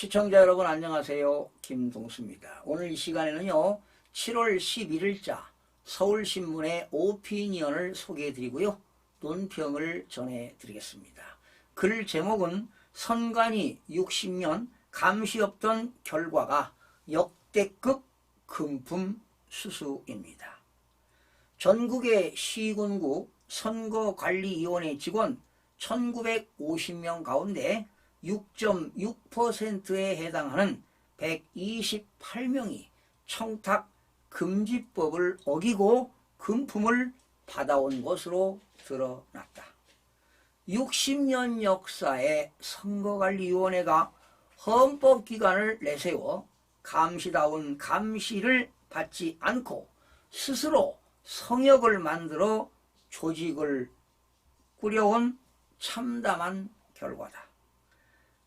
시청자 여러분 안녕하세요. 김동수입니다. 오늘 이 시간에는요. 7월 11일자 서울신문의 오피니언을 소개해 드리고요. 논평을 전해 드리겠습니다. 글 제목은 선관위 60년 감시 없던 결과가 역대급 금품 수수입니다. 전국의 시군구 선거관리위원회 직원 1950명 가운데 6.6%에 해당하는 128명이 청탁 금지법을 어기고 금품을 받아온 것으로 드러났다. 60년 역사의 선거관리위원회가 헌법기관을 내세워 감시다운 감시를 받지 않고 스스로 성역을 만들어 조직을 꾸려온 참담한 결과다.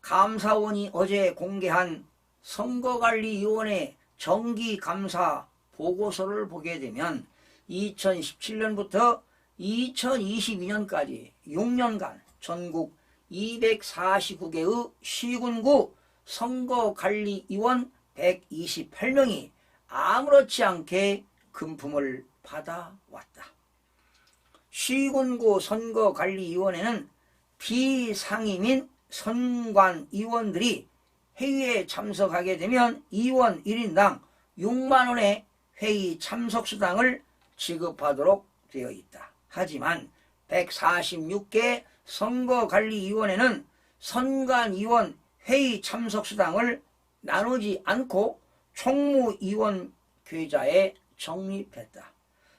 감사원이 어제 공개한 선거관리위원회 정기감사 보고서를 보게 되면 2017년부터 2022년까지 6년간 전국 249개의 시군구 선거관리위원 128명이 아무렇지 않게 금품을 받아왔다. 시군구 선거관리위원회는 비상임인 선관위원들이 회의에 참석하게 되면 위원 1인당 6만원의 회의 참석 수당을 지급하도록 되어 있다. 하지만 146개 선거관리위원회는 선관위원 회의 참석 수당을 나누지 않고 총무위원 계좌에 적립했다.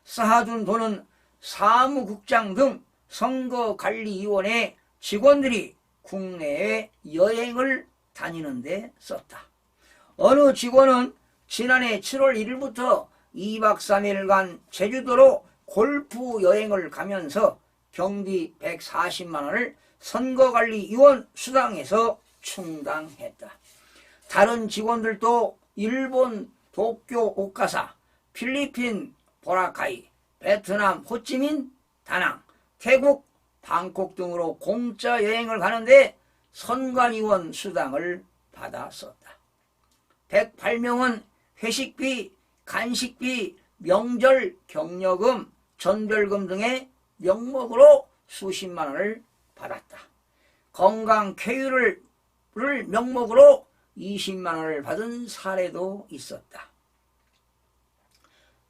쌓아둔 돈은 사무국장 등 선거관리위원회 직원들이 국내에 여행을 다니는데 썼다. 어느 직원은 지난해 7월 1일부터 2박 3일간 제주도로 골프 여행을 가면서 경비 140만 원을 선거관리위원 수당에서 충당했다. 다른 직원들도 일본 도쿄 오카사, 필리핀 보라카이, 베트남 호찌민 다낭, 태국 방콕 등으로 공짜 여행을 가는데 선관위원 수당을 받아 썼다. 108명은 회식비, 간식비, 명절 경력금, 전별금 등의 명목으로 수십만 원을 받았다. 건강 쾌유를 명목으로 20만 원을 받은 사례도 있었다.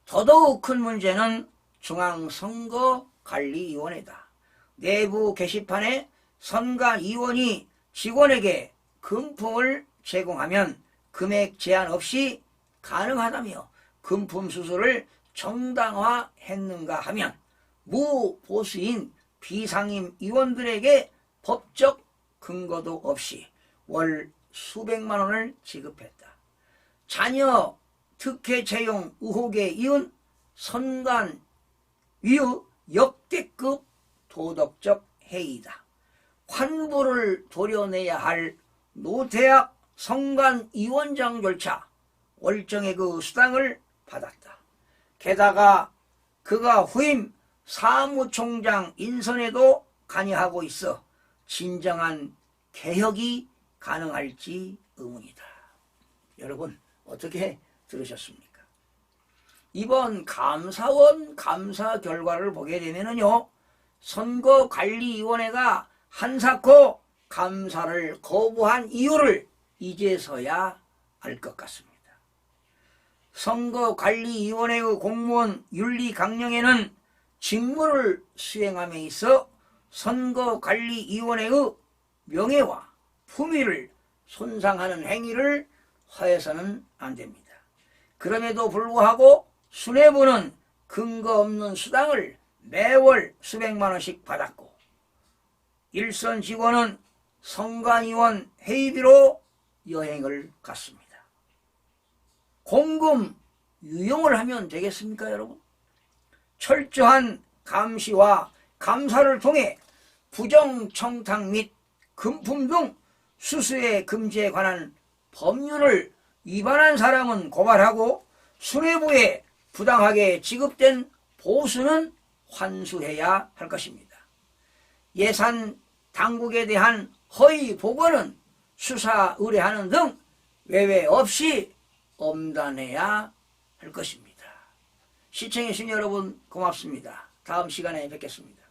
더더욱 큰 문제는 중앙선거관리위원회다. 내부 게시판에 선관 위원이 직원에게 금품을 제공하면 금액 제한 없이 가능하다며 금품 수수를 정당화했는가 하면 무보수인 비상임 의원들에게 법적 근거도 없이 월 수백만 원을 지급했다. 자녀 특혜 채용 의혹에 이은 선관 위의 역대급 도덕적 해이다. 환부를 도려내야 할 노태학 성관위원장 절차 월정의 그 수당을 받았다. 게다가 그가 후임 사무총장 인선에도 관여하고 있어 진정한 개혁이 가능할지 의문이다. 여러분 어떻게 들으셨습니까? 이번 감사원 감사 결과를 보게 되면요 선거관리위원회가 한사코 감사를 거부한 이유를 이제서야 알 것 같습니다. 선거관리위원회의 공무원 윤리 강령에는 직무를 수행함에 있어 선거관리위원회의 명예와 품위를 손상하는 행위를 하여서는 안 됩니다. 그럼에도 불구하고 수뇌부는 근거 없는 수당을 매월 수백만 원씩 받았고 일선 직원은 성관위원 회의비로 여행을 갔습니다. 공금 유용을 하면 되겠습니까 여러분? 철저한 감시와 감사를 통해 부정청탁 및 금품 등 수수의 금지에 관한 법률을 위반한 사람은 고발하고 수뇌부에 부당하게 지급된 보수는 환수해야 할 것입니다. 예산 당국에 대한 허위 보고는 수사 의뢰하는 등 외외 없이 엄단해야 할 것입니다. 시청해주신 여러분 고맙습니다. 다음 시간에 뵙겠습니다.